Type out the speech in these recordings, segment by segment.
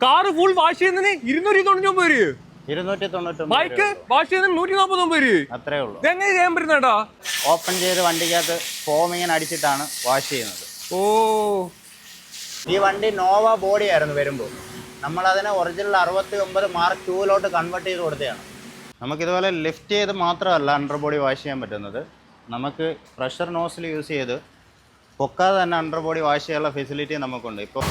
Car full wash ചെയ്യുന്നതിന് ഇരുന്നൂറ്റി തൊണ്ണൂറ്റി രൂപ. ഇരുന്നൂറ്റി തൊണ്ണൂറ്റൊമ്പത് ബൈക്ക് വാഷ് ചെയ്യുന്നതിന് നൂറ്റി ഒമ്പത് രൂപ അത്രേ ഉള്ളൂ ഇതെങ്ങനെ ചെയ്യാൻ പറ്റുന്നേട്ടാ ഓപ്പൺ ചെയ്ത് വണ്ടിക്കകത്ത് ഫോം ഇങ്ങനെ അടിച്ചിട്ടാണ് വാഷ് ചെയ്യുന്നത്. ഓ. ഈ വണ്ടി നോവ ബോഡി ആയിരുന്നു വരുമ്പോൾ നമ്മളതിനെ ഒറിജിനൽ അറുപത്തി ഒമ്പത് മാർക്ക് ടൂവിലോട്ട് കൺവേർട്ട് ചെയ്ത് കൊടുത്തതാണ്. നമുക്കിതുപോലെ ലിഫ്റ്റ് ചെയ്ത് മാത്രമല്ല അണ്ടർ ബോഡി വാഷ് ചെയ്യാൻ പറ്റുന്നത്. നമുക്ക് പ്രഷർ നോസിൽ യൂസ് ചെയ്ത് പൊക്കാതെ തന്നെ അണ്ടർ ബോഡി വാഷ് ചെയ്യാനുള്ള ഫെസിലിറ്റി നമുക്കുണ്ട്. ഇപ്പോൾ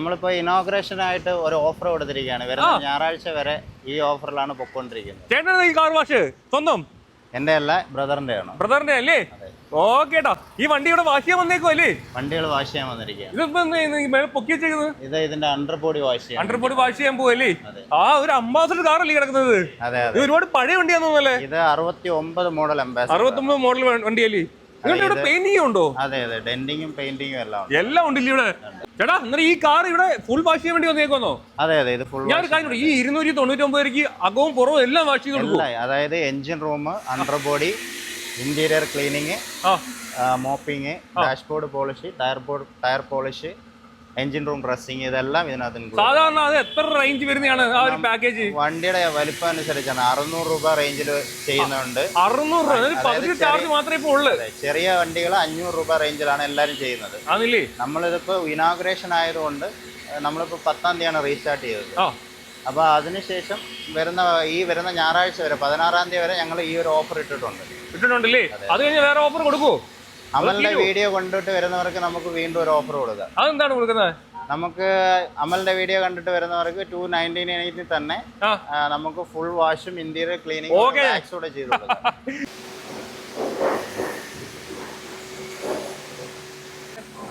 നമ്മളിപ്പോൾ ഇനോഗ്രേഷനായിട്ട് ഒരു ഓഫർ കൊടുത്തിരിക്കുകയാണ്. വരുന്ന ഞായറാഴ്ച വരെ ഈ ഓഫറിലാണ് പൊക്കോണ്ടിരിക്കുന്നത് ചേട്ടൻ ഈ കാർ വാഷ് സ്വന്തം? എന്റെ അല്ല ബ്രദറിന്റെ ആണ് ബ്രദറിന്റെ അല്ലേ ഓക്കേട്ടോ ഈ വണ്ടി ഇവിടെ വാഷ് ചെയ്യാൻ വന്നേക്കോ അല്ലേ? വണ്ടികൾ വാഷ് ചെയ്യാൻ വന്നിരിക്കുകയാണ്. ഇതിപ്പോ പൊക്കി വെച്ചേക്കുന്നത്? ഇത് ഇതിന്റെ അണ്ടർ ബോഡി വാഷ് ചെയ്യാം അണ്ടർ ബോഡി വാഷ് ചെയ്യാൻ പോവല്ലേ ആ ഒരു അംബാസഡർ കാർ അല്ലേ കിടക്കുന്നത്? അതെ ഒരുപാട് പഴയ വണ്ടിയാന്ന് തോന്നല്ലേ ഇത് അറുപത്തി ഒമ്പത് മോഡൽ അംബാസഡർ അറുപത്തി ഒമ്പത് മോഡൽ വണ്ടിയല്ലേ? ഇവിടെ പെയിന്റിംഗ് ഉണ്ടോ? അതെ അതെ. ഡെന്റിങ്ങും പെയിന്റിങ്ങും എല്ലാം ഉണ്ട്. എല്ലാം ഉണ്ടല്ലേ ഇവിടെ? ചേട്ടാ അന്നേരം ഈ കാർ ഇവിടെ ഫുൾ വാഷ് ചെയ്യാൻ വേണ്ടി വന്നേക്കോന്നോ അതെ അതെ. ഇത് ഫുൾ ഞാൻ ഒരു കാര്യം? ഈ ഇരുന്നൂറ്റി തൊണ്ണൂറ്റി ഒമ്പത് രൂപയ്ക്ക് അകവും പുറവും എല്ലാം വാഷ് ചെയ്ത് കൊടുക്കും അതായത് engine room under body interior cleaning mopping dashboard polish tyre board tyre polish engine room dressing ഇതെല്ലാം ഇതിനകത്ത് സാധാരണ അത് എത്ര റേഞ്ച് വരുന്നതാണ് ആ ഒരു പാക്കേജ് വണ്ടിയുടെ വലിപ്പം അനുസരിച്ചാണ് അറുന്നൂറ് രൂപ. റേഞ്ചിൽ ചെയ്യുന്നുണ്ട് അറുന്നൂറ് ചാർജ് മാത്രമേ ഇപ്പോൾ ഉള്ളു ചെറിയ വണ്ടികൾ അഞ്ഞൂറ് രൂപ റേഞ്ചിലാണ് എല്ലാവരും ചെയ്യുന്നത്. ആന്നില്ലേ നമ്മളിതിപ്പോ ഇനാഗ്രേഷൻ ആയതുകൊണ്ട് നമ്മളിപ്പോ പത്താം തീയതിയാണ് റീസ്റ്റാർട്ട് ചെയ്തത്. അപ്പൊ അപ്പോൾ അതിനുശേഷം വരുന്ന ഈ വരുന്ന ഞായറാഴ്ച വരെ പതിനാറാം തീയതി വരെ ഞങ്ങൾ ഈ ഒരു ഓഫർ ഇട്ടിട്ടുണ്ട്. ഇട്ടിട്ടുണ്ടല്ലേ? അത്. കഴിഞ്ഞ് വേറെ ഓഫർ കൊടുക്കുവോ? അമലിന്റെ വീഡിയോ കണ്ടിട്ട് വരുന്നവർക്ക് നമുക്ക് വീണ്ടും ഒരു ഓഫർ കൊടുക്കാം. അതെന്താണ് കൊടുക്കുന്നത്? നമുക്ക് അമലിന്റെ വീഡിയോ കണ്ടിട്ട് വരുന്നവർക്ക് ടു നയന്റീൻ എയ്റ്റിൽ തന്നെ നമുക്ക് ഫുൾ വാഷും ഇന്റീരിയർ ക്ലീനിങ് കൂടെ ചെയ്തു കൊടുക്കാം.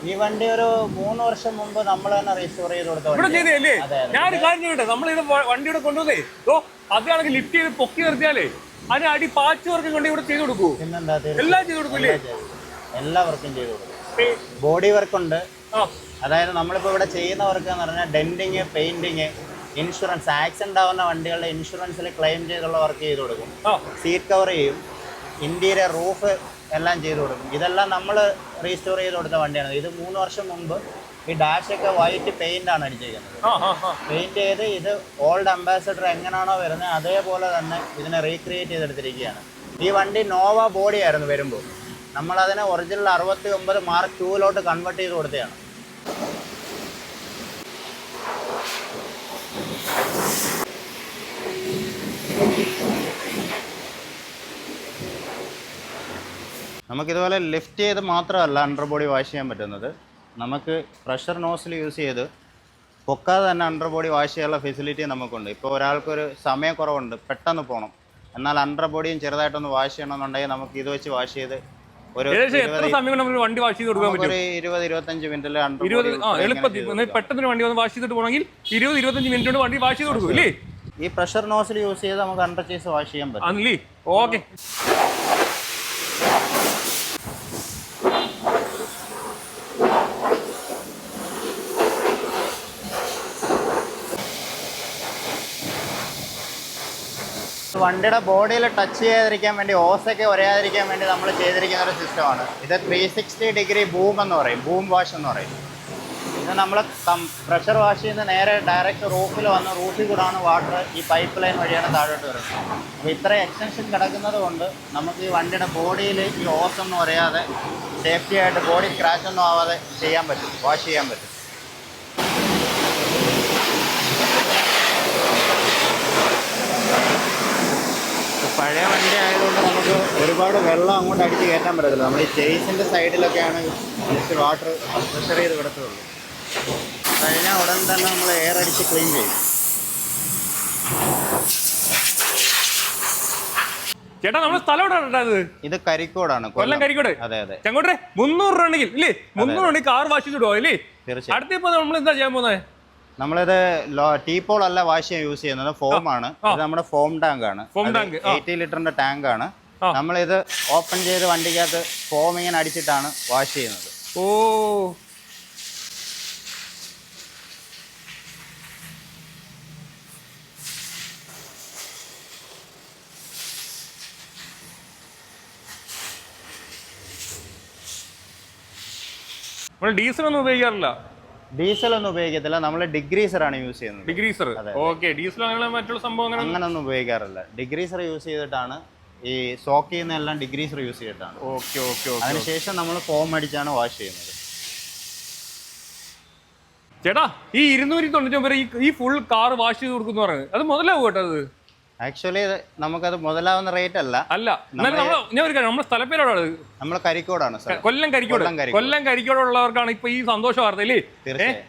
ഈ വണ്ടി ഒരു മൂന്ന് വർഷം മുമ്പ് നമ്മൾ തന്നെ റീസ്റ്റോർ ചെയ്ത് കൊടുത്ത ഇവിടെ വണ്ടി ചെയ്തല്ലേ അതെ, അതെ. ഞാൻ ഒരു കാര്യം നമ്മൾ ഇത് വണ്ടിയുടെ കൊണ്ടുവന്നേ. ഓ അതാണെങ്കിൽ ലിഫ്റ്റ് ചെയ്ത് പൊക്കി നിർത്തിയാലേ അതിന് അടി പാച്ച് വർക്ക് കൊണ്ട് ഇവിടെ ചെയ്ത് കൊടുക്കൂ. എല്ലാം ചെയ്ത് കൊടുക്കൂലേ? എല്ലാ വർക്കും ചെയ്തു കൊടുക്കും. ബോഡി വർക്ക് ഉണ്ട് ആ. അതായത് നമ്മളിപ്പോൾ ഇവിടെ ചെയ്യുന്ന വർക്ക് എന്ന് പറഞ്ഞാൽ ഡെന്റിങ് പെയിന്റിങ് ഇൻഷുറൻസ്. ആക്സിഡന്റ് ആവുന്ന വണ്ടികളുടെ ഇൻഷുറൻസിൽ ക്ലെയിം ചെയ്തുള്ള വർക്ക് ചെയ്തു കൊടുക്കും. സീറ്റ് കവർ ചെയ്യും. ഇന്റീരിയർ റൂഫ് എല്ലാം ചെയ്തു കൊടുക്കും. ഇതെല്ലാം നമ്മൾ റീസ്റ്റോർ ചെയ്ത് കൊടുത്ത വണ്ടിയാണ്. ഇത് മൂന്ന് വർഷം മുമ്പ് ഈ ഡാഷൊക്കെ വൈറ്റ് പെയിന്റ് ആണ് അടിച്ചേക്കുന്നത്. പെയിന്റ് ചെയ്ത് ഇത് ഓൾഡ് അംബാസഡർ എങ്ങനെയാണോ വരുന്നത് അതേപോലെ തന്നെ ഇതിനെ റീക്രിയേറ്റ് ചെയ്തെടുത്തിരിക്കുകയാണ്. ഈ വണ്ടി നോവ ബോഡി ആയിരുന്നു വരുമ്പോൾ. നമ്മളതിനെ ഒറിജിനൽ അറുപത്തി ഒമ്പത് മാർക്ക് ടൂവിലോട്ട് കൺവേർട്ട് ചെയ്ത് കൊടുത്തതാണ്. നമുക്കിതുപോലെ ലിഫ്റ്റ് ചെയ്ത് മാത്രമല്ല അണ്ടർ ബോഡി വാഷ് ചെയ്യാൻ പറ്റുന്നത്. നമുക്ക് പ്രഷർ നോസിൽ യൂസ് ചെയ്ത് പൊക്കാതെ തന്നെ അണ്ടർ ബോഡി വാഷ് ചെയ്യാനുള്ള ഫെസിലിറ്റി നമുക്കുണ്ട്. ഇപ്പോൾ ഒരാൾക്കൊരു സമയക്കുറവുണ്ട് പെട്ടെന്ന് പോകണം എന്നാൽ അണ്ടർ ബോഡിയും ചെറുതായിട്ടൊന്ന് വാഷ് ചെയ്യണമെന്നുണ്ടെങ്കിൽ നമുക്ക് ഇത് വെച്ച് വാഷ് ചെയ്ത് എത്ര സമയം കൊണ്ട് നമുക്ക് വണ്ടി വാഷ് ചെയ്ത് കൊടുക്കാൻ പറ്റും? ഇരുപത് ഇരുപത്തഞ്ച് മിനിറ്റ് ഇരുപത് ആ എളുപ്പത്തിൽ പെട്ടെന്ന് വണ്ടി വന്ന് വാഷ് ചെയ്തിട്ട് പോകണമെങ്കിൽ ഇരുപത് ഇരുപത്തഞ്ച് മിനിറ്റ് കൊണ്ട് വണ്ടി വാഷ് ചെയ്ത് കൊടുക്കും അല്ലേ ഈ പ്രഷർ നോസിൽ യൂസ് ചെയ്ത് നമുക്ക് അണ്ടർ ചേസ് വാഷ് ചെയ്യാൻ പറ്റും. ഓക്കെ വണ്ടിയുടെ ബോഡിയിൽ ടച്ച് ചെയ്യാതിരിക്കാൻ വേണ്ടി ഓസൊക്കെ ഒരയാതിരിക്കാൻ വേണ്ടി നമ്മൾ ചെയ്തിരിക്കുന്ന ഒരു സിസ്റ്റമാണ് ഇത് ത്രീ സിക്സ്റ്റി ഡിഗ്രി ബൂം എന്ന് പറയും. ബൂം വാഷ് എന്ന് പറയും. ഇത് നമ്മൾ പ്രഷർ വാഷ് ചെയ്യുന്ന നേരെ ഡയറക്റ്റ് റൂഫിൽ വന്ന് റൂഫിൽ കൂടാണ് വാട്ടർ ഈ പൈപ്പ് ലൈൻ വഴിയാണ് താഴോട്ട് വരുന്നത്. അപ്പോൾ ഇത്ര എക്സ്റ്റൻഷൻ കിടക്കുന്നത് കൊണ്ട് നമുക്ക് ഈ വണ്ടിയുടെ ബോഡിയിൽ ഈ ഓസ് ഒന്നും ഒരയാതെ സേഫ്റ്റി ആയിട്ട് ബോഡി സ്ക്രാച്ച് ഒന്നും ആവാതെ ചെയ്യാൻ പറ്റും. വാഷ് ചെയ്യാൻ പറ്റും. പഴയ വണ്ടി ആയതുകൊണ്ട് നമുക്ക് ഒരുപാട് വെള്ളം അങ്ങോട്ട് അടിച്ച് കയറ്റാൻ പറ്റത്തില്ല. നമ്മൾ ഈ ചേസിന്റെ സൈഡിലൊക്കെയാണ് ജസ്റ്റ് വാട്ടർ പ്രഷർ ചെയ്ത് കിടത്തുള്ളൂ കഴിഞ്ഞാൽ ഉടൻ തന്നെ നമ്മൾ എയർ അടിച്ച് ക്ലീൻ ചെയ്യും ചേട്ടാ നമ്മുടെ സ്ഥലം എവിടെയാണ് ഇത്? കരിക്കോടാണ് കൊല്ലം. കരിക്കോട്? അതെ അതെ. ചെങ്കോട്ടെ മുന്നൂറ് രൂപ ഉണ്ടെങ്കിൽ ഇല്ലേ? മുന്നൂറ് ഉണ്ടെങ്കിൽ കാർ വാഷ് അല്ലേ ഇല്ലേ? അടുത്തിപ്പോ നമ്മൾ എന്താ ചെയ്യാൻ പോകുന്നത്? നമ്മളിത് ടീപ്പോൾ അല്ല വാഷ് ചെയ്യാൻ യൂസ് ചെയ്യുന്നത് ഫോം ആണ്. ഇത് നമ്മുടെ ഫോം ടാങ്ക് ആണ്. എയ്റ്റി ലിറ്ററിന്റെ ടാങ്ക് ആണ്. നമ്മളിത് ഓപ്പൺ ചെയ്ത് വണ്ടിക്കകത്ത് ഫോം ഇങ്ങനെ അടിച്ചിട്ടാണ് വാഷ് ചെയ്യുന്നത്. ഓ. നമ്മൾ ഡീസൽ ഒന്നും ഉപയോഗിക്കാറില്ല. ഡീസൽ ഒന്നും ഉപയോഗിക്കത്തില്ല. നമ്മൾ ഡിഗ്രീസർ ആണ് യൂസ് ചെയ്യുന്നത്. ഡിഗ്രീസർ? ഓക്കെ ഡീസൽ അങ്ങനെ മറ്റുള്ള സംഭവം അങ്ങനെ അങ്ങനൊന്നും ഉപയോഗിക്കാറില്ല. ഡിഗ്രീസർ യൂസ് ചെയ്തിട്ടാണ് ഈ സോക്ക് ചെയ്യുന്ന എല്ലാം ഡിഗ്രീസർ യൂസ് ചെയ്തിട്ടാണ്. ഓക്കെ ഓക്കെ ഓക്കെ അതിനുശേഷം നമ്മൾ ഫോം അടിച്ചാണ് വാഷ് ചെയ്യുന്നത്. ചേട്ടാ ഈ ഇരുന്നൂറ്റി തൊണ്ണൂറ്റി ഒമ്പത് ഈ ഫുൾ കാർ വാഷ് ചെയ്ത് കൊടുക്കുന്നു പറയുന്നത്. അത് മുതലാവും കേട്ടോ അത്? ആക്ച്വലി നമുക്കത് മുതലാവുന്ന റേറ്റ് അല്ല. അല്ല. ഞാൻ ഒരു കാര്യം നമ്മുടെ സ്ഥലപ്പേരോടാണ് നമ്മൾ കരിക്കോടാണ് കൊല്ലം കരിക്കോട്. കൊല്ലം കരിക്കോട്. കൊല്ലം കരിക്കോടുള്ളവർക്കാണ് ഇപ്പൊ ഈ സന്തോഷ വാർത്ത ഇല്ലേ?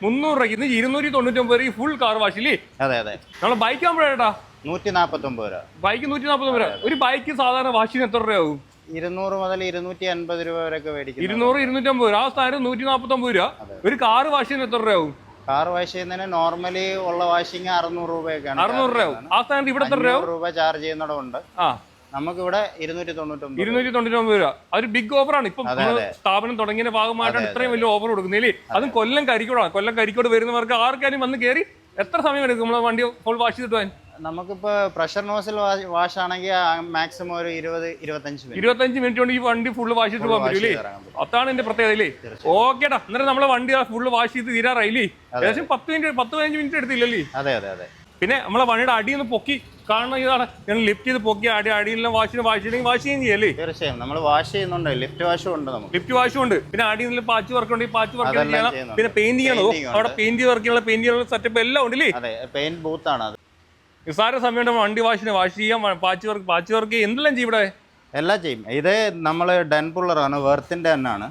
മുന്നൂറ് രൂപയ്ക്ക് ഇന്ന് ഇരുന്നൂറ്റി തൊണ്ണൂറ്റി ഒമ്പത് ഈ ഫുൾ കാർ വാഷ് ഇല്ലേ? അതെ അതെ. നമ്മൾ ബൈക്ക് ആകുമ്പോഴേട്ടാ നൂറ്റി നാൽപ്പത്തൊമ്പത് രൂപ. ബൈക്ക് നൂറ്റി നാൽപ്പത് രൂപ. ഒരു ബൈക്ക് സാധാരണ വാഷിന് എത്ര രൂപയാവും? ഇരുന്നൂറ് മുതൽ ഇരുന്നൂറ്റി അൻപത് രൂപ വരെ മേടിക്കും ഇരുന്നൂറ് അമ്പത് രൂപ. ആ സ്ഥാനം നൂറ്റി നാപ്പത്തി ഒമ്പത് രൂപ ഒരു കാർ വാഷിന് എത്ര രൂപയാവും? കാർ വാഷ് ചെയ്യുന്നതിന് നോർമലി ഉള്ള വാഷിംഗ് അറുന്നൂറ് രൂപയൊക്കെയാണ് അറുന്നൂറ് രൂപ ആ സ്ഥാനത്ത് ഇവിടെ എത്ര രൂപ രൂപ ചാർജ് ചെയ്യുന്നിടമുണ്ട്. ആ. നമുക്കിവിടെ ഇരുന്നൂറ്റി തൊണ്ണൂറ്റൊമ്പത് ഇരുന്നൂറ്റി തൊണ്ണൂറ്റി ഒമ്പത് രൂപ. അതൊരു ബിഗ് ഓഫറാണ് ഇപ്പം ഇപ്പൊ സ്ഥാപനം തുടങ്ങിയ ഭാഗമായിട്ടാണ് ഇത്രയും വലിയ ഓഫർ കൊടുക്കുന്നത്. അതും. കൊല്ലം കരിക്കോടാണ്. കൊല്ലം കരിക്കോട് വരുന്നവർക്ക് ആർക്കാരും വന്ന് കയറി എത്ര സമയം എടുക്കും? നമ്മളെ വണ്ടി ഫുൾ വാഷ് ചെയ്തിട്ട് നമുക്കിപ്പോ പ്രഷർ നോസിൽ വാഷ് ആണെങ്കിൽ മാക്സിമം ഒരു ഇരുപത് ഇരുപത്തഞ്ച് മിനിറ്റ് ഇരുപത്തഞ്ച് മിനിറ്റ് കൊണ്ട് ഈ വണ്ടി ഫുള്ള് വാഷ് ചെയ്ത് പോകാൻ പറ്റൂലേ. അതാണ് എന്റെ പ്രത്യേകത അല്ലേ ഓക്കേടാ അന്നേരം നമ്മളെ വണ്ടി ഫുള്ള് വാഷ് ചെയ്ത് തീരാറായില്ലേ ഏകദേശം പത്ത് മിനിറ്റ് പത്ത് പതിനഞ്ച് മിനിറ്റ് എടുത്തില്ലല്ലേ? അതെ അതെ അതെ. പിന്നെ നമ്മളെ വണ്ടിയുടെ അടി ഒന്ന് പൊക്കി കാണുന്ന ഇതാണ്. ഞങ്ങൾ ലിഫ്റ്റ് ചെയ്ത് പൊക്കി അടി അടിയിലെല്ലാം വാഷിന് വാഷ് ചെയ്തെങ്കിൽ വാഷ് ചെയ്യുകയും ചെയ്യല്ലേ? തീർച്ചയായും. നമ്മൾ വാഷ് ചെയ്യുന്നുണ്ട്. ലിഫ്റ്റ് വാഷും ഉണ്ട് നമുക്ക്. ലിഫ്റ്റ് വാഷും ഉണ്ട്. പിന്നെ അടിയിൽ നിന്ന് പാച്ച് വർക്ക് ഉണ്ട്. പാച്ച് വർക്ക് ചെയ്യണം. പിന്നെ പെയിന്റ് ചെയ്യണോ. അവിടെ പെയിന്റ് വർക്ക് ചെയ്യാനുള്ള പെയിന്റ് സെറ്റപ്പ് എല്ലാം ഉണ്ടല്ലേ? അതെ പെയിന്റ് ബൂത്ത് ആണ് നിസ്സാര സമയം വണ്ടി വാഷിന് വാഷ് ചെയ്യാം പാച്ച് വർക്ക് പാച്ച് വർക്ക് എന്തെല്ലാം ചെയ്യും ഇവിടെ? എല്ലാം ചെയ്യും. ഇത് നമ്മൾ ഡെൻ പുള്ളറാണ് വെർത്തിന്റെ തന്നെയാണ്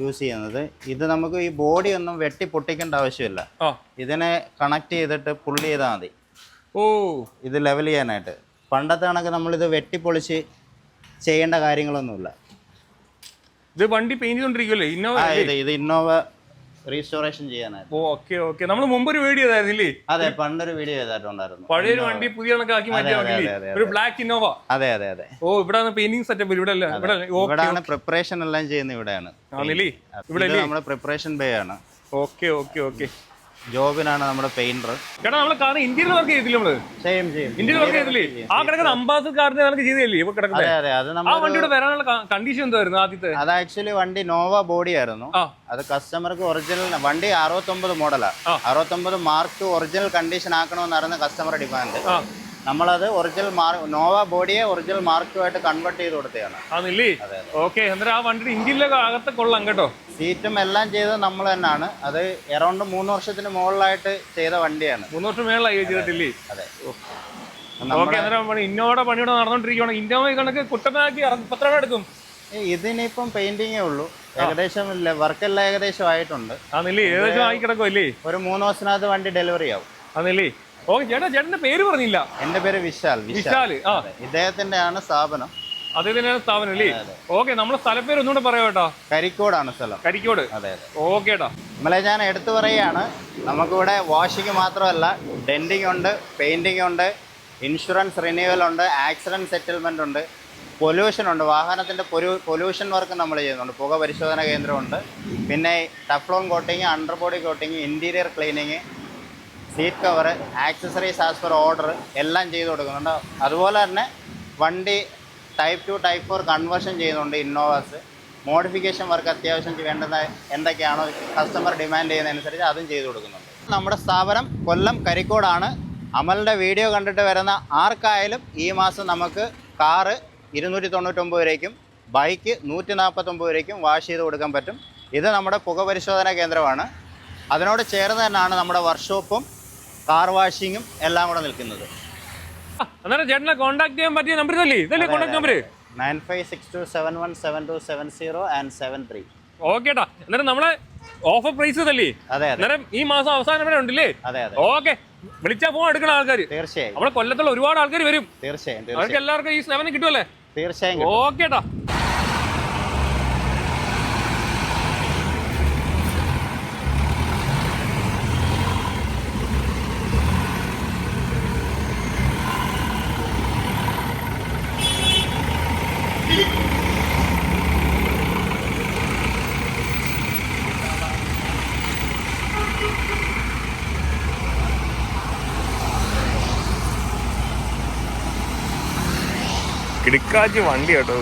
യൂസ് ചെയ്യുന്നത്. ഇത് നമുക്ക് ഈ ബോഡി ഒന്നും വെട്ടി പൊട്ടിക്കേണ്ട ആവശ്യമില്ല. ഇതിനെ കണക്ട് ചെയ്തിട്ട് പുള്ളി ചെയ്താൽ മതി. ഓ. ഇത് ലെവൽ ചെയ്യാനായിട്ട്. പണ്ടത്തെ കണക്ക് നമ്മളിത് വെട്ടിപ്പൊളിച്ച് ചെയ്യേണ്ട കാര്യങ്ങളൊന്നുമില്ല. ഇത് വണ്ടി പെയിന്റ് ചെയ്തോണ്ടിരിക്കുമല്ലേ ഇന്നോവ ഇത് ഇന്നോവ റീസ്റ്റോറേഷൻ ചെയ്യാനായിരുന്നു. Okay okay. നമ്മൾ മുമ്പ് ഒരു വീഡിയോ ചെയ്തായിരുന്നില്ലേ അതെ പണ്ടൊരു വീഡിയോ ചെയ്തിട്ടുണ്ടായിരുന്നു പഴയൊരു വണ്ടി പുതിയ കണക്കാക്കി മാറ്റി അതെ, ഒരു ബ്ലാക്ക് ഇന്നോവ അതെ അതെ അതെ. ഓ ഇവിടെ പെയിന്റിംഗ് സെറ്റപ്പ് ഇവിടെ അല്ല? ഇവിടെ ഇവിടെയാണ് പ്രിപ്പറേഷൻ എല്ലാം ചെയ്യുന്നത് ഇവിടെയാണ്. ഇവിടെ നമ്മുടെ പ്രിപ്പറേഷൻ ബേ ആണ്. Okay okay okay. ജോബിനാണ് നമ്മുടെ പെയിന്റർ. ചേട്ടാ നമ്മൾ കാർ ഇന്ത്യയിൽ വർക്ക് ചെയ്തില്ല നമ്മൾ? ഇന്ത്യയിൽ വർക്ക് ചെയ്തില്ലേ ആ കിടക്കുന്ന അംബാസഡർ കാറിന് നമുക്ക് ചെയ്തില്ലേ ഇപ്പൊ കിടക്കുന്നത് അതെ അതെ അത് ആ നമ്മൾ വണ്ടിയുടെ വരാനുള്ള കണ്ടീഷൻ എന്തായിരുന്നു ആദ്യത്തെ? അത് ആക്ച്വലി വണ്ടി നോവ ബോഡി ആയിരുന്നു. ആ. അത് കസ്റ്റമർക്ക് ഒറിജിനൽ വണ്ടി അറുപത്തൊമ്പത് മോഡലാണ് ആ. അറുപത്തൊമ്പത് മാർക്ക് ഒറിജിനൽ കണ്ടീഷൻ ആക്കണമെന്നായിരുന്നു കസ്റ്റമർ ഡിമാൻഡ് ആ. നമ്മളത് ഒറിജിനൽ മാർക്ക് നോവ ബോഡിയെ ഒറിജിനൽ മാർക്കുമായിട്ട് കൺവേർട്ട് ചെയ്ത് കൊടുത്തതാണ്. അതെ, ഓക്കെ അന്നേരം ആ വണ്ടിയുടെ ഇഞ്ചിലൊക്കെ അകത്ത് കൊള്ളാം കേട്ടോ. സീറ്റും എല്ലാം ചെയ്തത് നമ്മൾ തന്നെയാണ്. അത് എറൗണ്ട് മൂന്ന് വർഷത്തിന് മുകളിലായിട്ട് ചെയ്ത വണ്ടിയാണ്. മൂന്ന് വർഷം മേളായി ചെയ്തിട്ടില്ലേ? അതെ ഓക്കെ അന്നേരം ഇന്നോടെ പണിയോടെ നടന്നോണ്ടിരിക്കുകയാണ് ഇന്നോവ കണക്ക് കുട്ടനാക്കി പത്ര എടുക്കും. ഇതിനിപ്പം പെയിന്റിങ്ങേ ഉള്ളൂ. ഏകദേശം വർക്കെല്ലാം ഏകദേശം ആയിട്ടുണ്ട്. ആന്നില്ലേ? ഏകദേശം ആയി കിടക്കുമല്ലേ ഒരു മൂന്ന് ദിവസത്തിനകത്ത് വണ്ടി ഡെലിവറി ആവും. ആന്നില്ലേ? ഓക്കെ ചേട്ടാ ചേട്ടന്റെ പേര് പറഞ്ഞില്ല. എന്റെ പേര് വിശാൽ വിശാൽ. ആ. ഇദ്ദേഹത്തിന്റെ ആണ് സ്ഥാപനം. തന്നെയാണ് സ്ഥാപനം അല്ലേ? ഓക്കെ നമ്മുടെ സ്ഥലപ്പേര് ഒന്നുകൂടെ പറയാം കേട്ടോ കരിക്കോടാണ് സ്ഥലം. കരിക്കോട്. അതെ ഓക്കെ ഏട്ടാ നമ്മളെ ഞാൻ എടുത്തു പറയുകയാണ് നമുക്കിവിടെ വാഷിംഗ് മാത്രമല്ല ഡെന്റിങ് ഉണ്ട് പെയിന്റിംഗ് ഉണ്ട് ഇൻഷുറൻസ് റിന്യൂവൽ ഉണ്ട് ആക്സിഡന്റ് സെറ്റിൽമെന്റ് ഉണ്ട് പൊല്യൂഷൻ ഉണ്ട് വാഹനത്തിന്റെ പൊലൂ പൊല്യൂഷൻ വർക്ക് നമ്മൾ ചെയ്യുന്നുണ്ട് പുക പരിശോധന കേന്ദ്രമുണ്ട് പിന്നെ teflon coating under body coating interior cleaning seat cover accessories as per order എല്ലാം ചെയ്ത് കൊടുക്കുന്നുണ്ട്. അതുപോലെ തന്നെ വണ്ടി type two type four conversion ചെയ്യുന്നുണ്ട് ഇന്നോവാസ് മോഡിഫിക്കേഷൻ വർക്ക് അത്യാവശ്യം വേണ്ടുന്ന എന്തൊക്കെയാണോ കസ്റ്റമർ ഡിമാൻഡ് ചെയ്യുന്നതനുസരിച്ച് അതും ചെയ്തു കൊടുക്കുന്നുണ്ട്. നമ്മുടെ സ്ഥാപനം കൊല്ലം കരിക്കോടാണ്. അമലിന്റെ വീഡിയോ കണ്ടിട്ട് വരുന്ന ആർക്കായാലും ഈ മാസം നമുക്ക് കാറ് ഇരുന്നൂറ്റി തൊണ്ണൂറ്റൊമ്പത് രൂപയ്ക്കും ബൈക്ക് നൂറ്റി നാൽപ്പത്തൊമ്പത് രൂപയ്ക്കും വാഷ് ചെയ്ത് കൊടുക്കാൻ പറ്റും. ഇത് നമ്മുടെ പുക പരിശോധന കേന്ദ്രമാണ്. അതിനോട് ചേർന്ന് തന്നെയാണ് നമ്മുടെ വർക്ക്ഷോപ്പും കാർ വാഷിങ്ങും എല്ലാം കൂടെ നിൽക്കുന്നത്. അന്നേരം ചേട്ടനെ കോൺടാക്ട് ചെയ്യാൻ പറ്റിയ നമ്പർ ഇതല്ലേ? ഇതല്ലേ contact number nine five six two seven one seven two seven zero and seven three ഓക്കേട്ടാ അന്നേരം നമ്മളെ ഓഫർ പ്രൈസ് തല്ലേ അതെ അന്നേരം ഈ മാസം അവസാനം വരെ ഉണ്ടല്ലേ? അതെ അതെ ഓക്കെ വിളിച്ചാ ഫോൺ എടുക്കണ ആൾക്കാർ തീർച്ചയായും. നമ്മളെ കൊല്ലത്തുള്ള ഒരുപാട് ആൾക്കാർ വരും. തീർച്ചയായും അവർക്ക് എല്ലാവർക്കും ഈ സേവനം കിട്ടുമല്ലേ തീർച്ചയായും കിട്ടും. കിടക്കാച്ചി വണ്ടി കേട്ടോ.